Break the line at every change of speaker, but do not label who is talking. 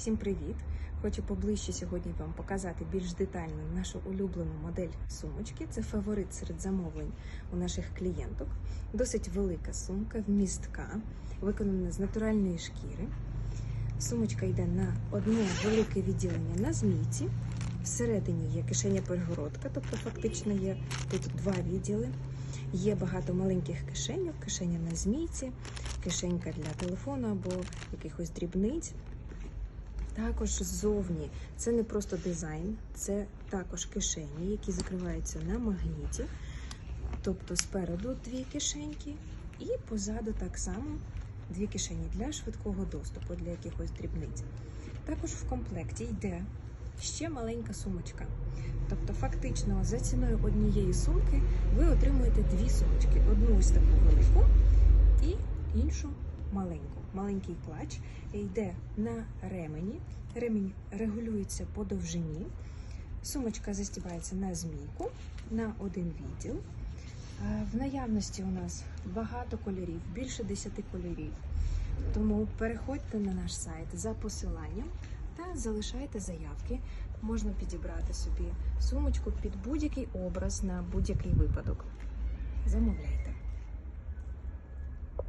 Всім привіт! Хочу поближче сьогодні вам показати більш детально нашу улюблену модель сумочки. Це фаворит серед замовлень у наших клієнток. Досить велика сумка, вмістка, виконана з натуральної шкіри. Сумочка йде на одне велике відділення на змійці. Всередині є кишеня перегородка, тобто фактично є тут два відділи. Є багато маленьких кишеньок, кишеня на змійці, кишенька для телефону або якихось дрібниць. Також ззовні це не просто дизайн, це також кишені, які закриваються на магніті. Тобто спереду дві кишеньки, і позаду так само дві кишені для швидкого доступу, для якихось дрібниць. Також в комплекті йде ще маленька сумочка. Тобто, фактично, за ціною однієї сумки ви отримуєте дві сумочки: одну ось таку велику і іншу маленьку. Маленький клач йде на ремені. Ремінь регулюється по довжині. Сумочка застібається на змійку на один відділ. Е, В наявності у нас багато кольорів, більше 10 кольорів. Тому переходьте на наш сайт за посиланням та залишайте заявки. Можна підібрати собі сумочку під будь-який образ на будь-який випадок. Замовляйте.